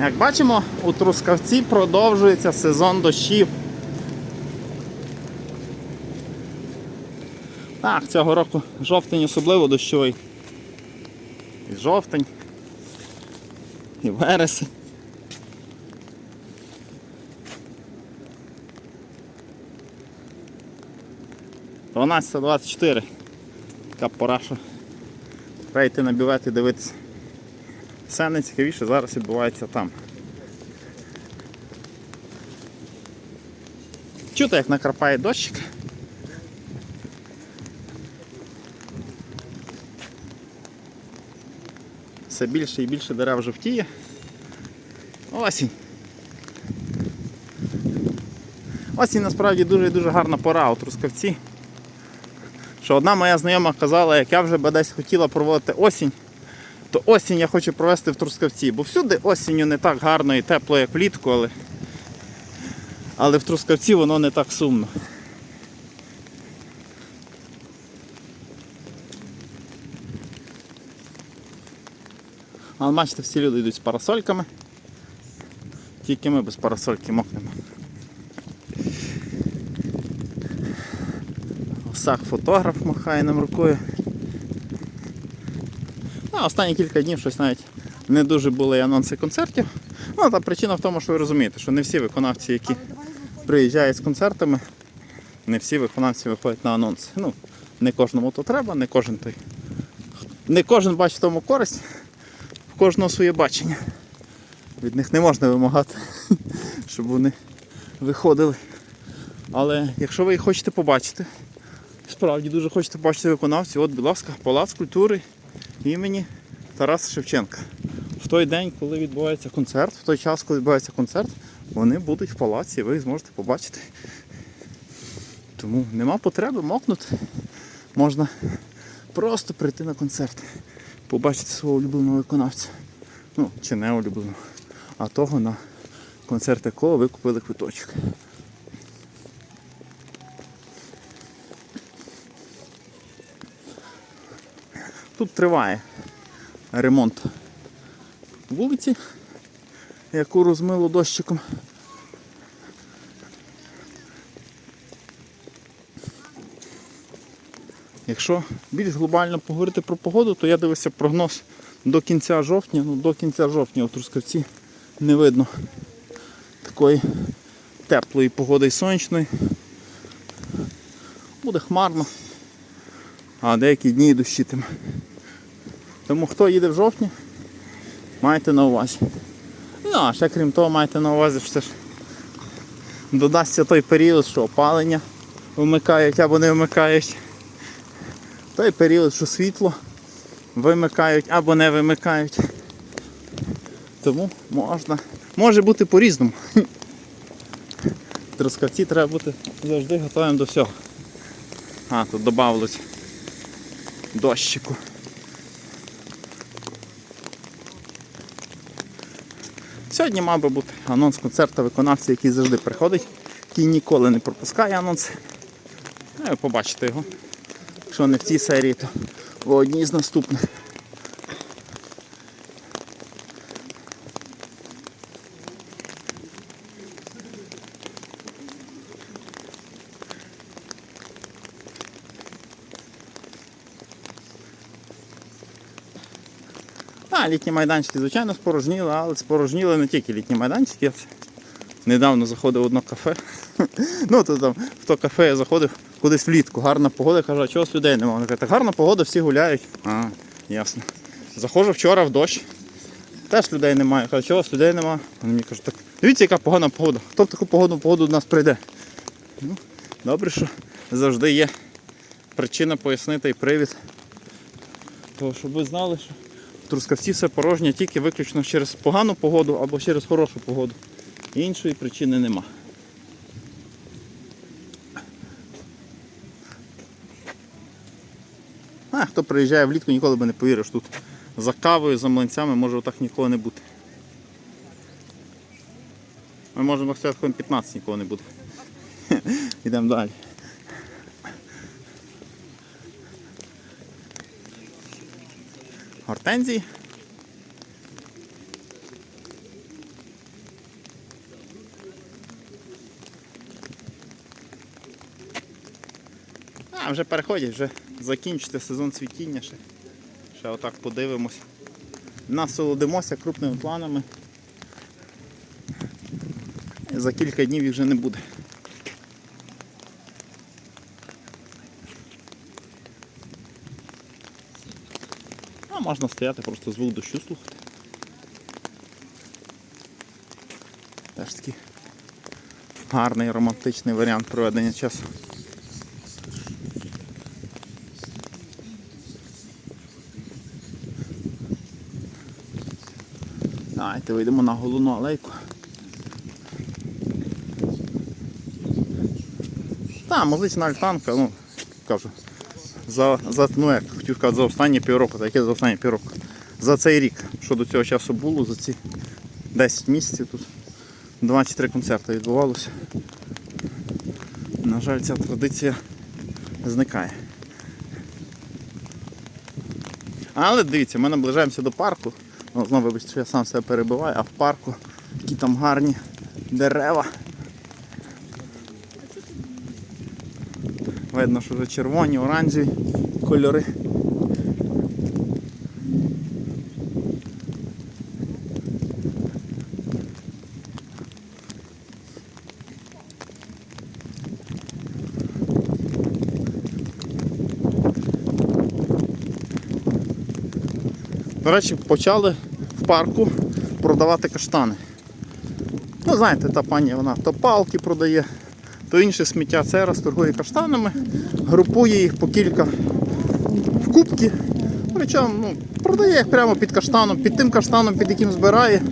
Як бачимо, у Трускавці продовжується сезон дощів. Так, цього року жовтень особливо дощовий. І жовтень, і вересень. Дванадцята двадцять чотири. Така пора, що треба йти на бювет і дивитися. Все найцікавіше зараз відбувається там. Чути, як накрапає дощик. Все більше і більше дерев жовтіє. Осінь. Осінь насправді дуже і дуже гарна пора у Трускавці. Що одна моя знайома казала, як я вже би десь хотіла проводити осінь, то осінь я хочу провести в Трускавці, бо всюди осінню не так гарно і тепло, як влітку, але, але в Трускавці воно не так сумно. Але бачите, всі люди йдуть з парасольками. Тільки ми без парасольки мокнемо. Осак фотограф махає нам рукою. Ну, останні кілька днів щось навіть не дуже були анонси концертів. Ну, та причина в тому, що ви розумієте, що не всі виконавці, які приїжджають з концертами, не всі виконавці виходять на анонси. Ну, не кожному то треба, не кожен той. Не кожен бачить тому користь, в кожного своє бачення. Від них не можна вимагати, щоб вони виходили. Але якщо ви їх хочете побачити, справді дуже хочете побачити виконавців, от, будь ласка, Палац культури імені Тараса Шевченка. В той день, коли відбувається концерт, в той час, коли відбувається концерт, вони будуть в палаці, ви їх зможете побачити. Тому нема потреби мокнути. Можна просто прийти на концерт, побачити свого улюбленого виконавця. Ну, чи не улюбленого, а того на концерт якого ви купили квиточок. Тут триває ремонт вулиці, яку розмило дощиком. Якщо більш глобально поговорити про погоду, то я дивився прогноз до кінця жовтня. Ну, до кінця жовтня у Трускавці не видно такої теплої погоди і сонячної. Буде хмарно, а деякі дні дощитиме. Тому хто їде в жовтні, майте на увазі. Ну, а ще крім того, майте на увазі, що це ж додасться той період, що опалення вмикають або не вмикають. Той період, що світло вимикають або не вимикають. Тому можна. Може бути по-різному. Трускавці треба бути завжди готовим до всього. А, тут додавалось дощику. Сьогодні мав би бути анонс концерту виконавця, який завжди приходить, який ніколи не пропускає анонс. Ну, ви побачите його. Якщо не в цій серії, то в одній з наступних. А, літні майданчики, звичайно, спорожніли, але спорожніли не тільки літні майданчики. Я недавно заходив в одно кафе. ну, то там в то кафе я заходив кудись влітку, гарна погода, кажу, а чого ж людей немає? Вони кажуть, так гарна погода, всі гуляють. А, ясно. Заходжу вчора в дощ. Теж людей немає. Кажу, чого ж людей немає? Вони мені кажуть, так дивіться, яка погана погода. Хто в таку погодну погоду до нас прийде? Ну, добре, що завжди є причина пояснити і привід. Того, щоб ви знали, що Трускавці все порожнє тільки виключно через погану погоду або через хорошу погоду. Іншої причини нема. А, хто приїжджає влітку, ніколи би не повірив, що тут за кавою, за млинцями може отак нікого не бути. Ми можемо сказати, хвилин 15 нікого не буде. Йдемо далі. гортензії. А, вже переходять, вже закінчиться сезон цвітіння ще. Ще отак подивимось. Насолодимося крупними планами. За кілька днів їх вже не буде. Можна стояти, просто звук дощу слухати. Теж такий гарний романтичний варіант проведення часу. Давайте вийдемо на головну алейку. Та, музична альтанка, ну, кажу, за, за, ну як хотів сказати, за останні півроку, та яке за останні півроку. За цей рік, що до цього часу було, за ці 10 місяців тут два чи три концерти відбувалося. На жаль, ця традиція зникає. Але дивіться, ми наближаємося до парку. Ну, знову вибачте, що я сам себе перебиваю, а в парку які там гарні дерева. Видно, що вже червоні, оранжеві кольори. До речі, почали в парку продавати каштани. Ну, знаєте, та пані вона то палки продає, то інше сміття. Це раз торгує каштанами, групує їх по кілька в кубки. Причому ну, продає їх прямо під каштаном, під тим каштаном, під яким збирає,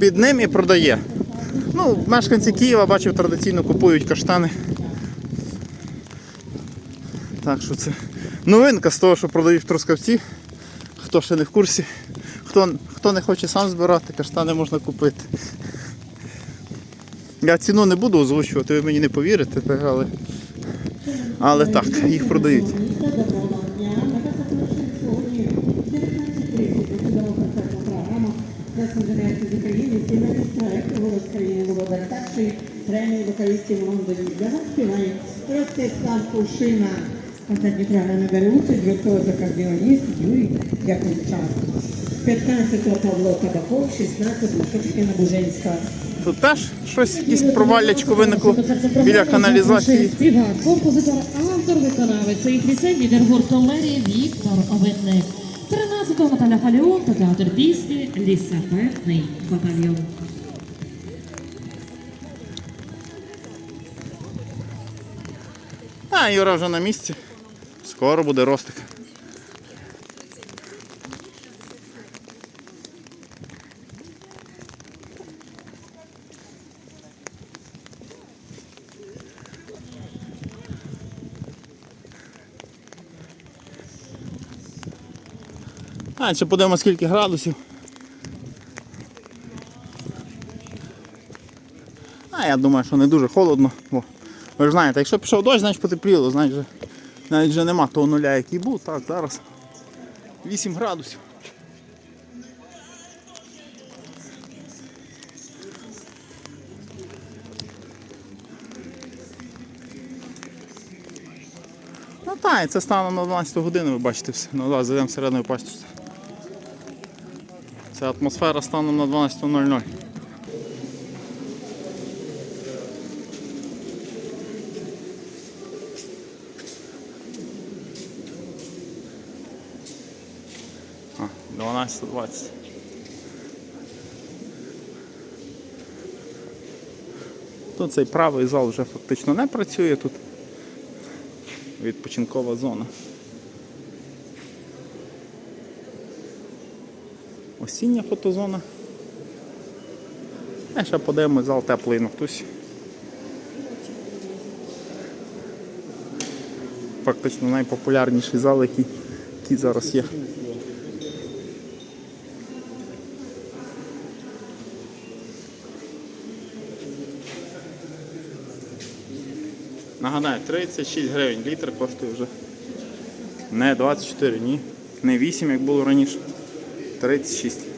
під ним і продає. Ну, мешканці Києва, бачив, традиційно купують каштани. Так що це новинка з того, що продають в Трускавці. Хто ще не в курсі, хто, хто не хоче сам збирати, каштани можна купити. Я ціну не буду озвучувати, ви мені не повірите, але, але так, їх продають. премії вокалістів Лондоні. Для нас співає Ростислав Кушина. В концертній бере участь гуртовий акордеоніст Юрій Якунчак. 15-го Павло Табаков, 16 Машочкина Буженська. Тут теж щось, якесь провалячко виникло біля каналізації. Композитор, автор, виконавець цієї пісень, лідер гурту мерії Віктор Овитник. 13-го Наталя Халіон та театр пісні Лісапетний батальйон. А, Юра вже на місці. Скоро буде ростик. А, ще подивимо скільки градусів. А я думаю, що не дуже холодно. Бо, ви ж знаєте, якщо пішов дощ, значить потепліло, значить вже, навіть вже нема того нуля, який був. Так, зараз 8 градусів. Ну так, це станом на 12 годину, ви бачите все. Ну так, зайдемо всередину і бачите. Це атмосфера станом на 12.00. А, 12.20. Тут цей правий зал вже фактично не працює тут. Відпочинкова зона. Осіння фотозона. А ще подивимось зал теплий Нафтусі. Фактично найпопулярніший зал, який, який зараз є. Нагадаю, 36 гривень літр коштує вже. Не 24, ні. Не 8, як було раніше. 36.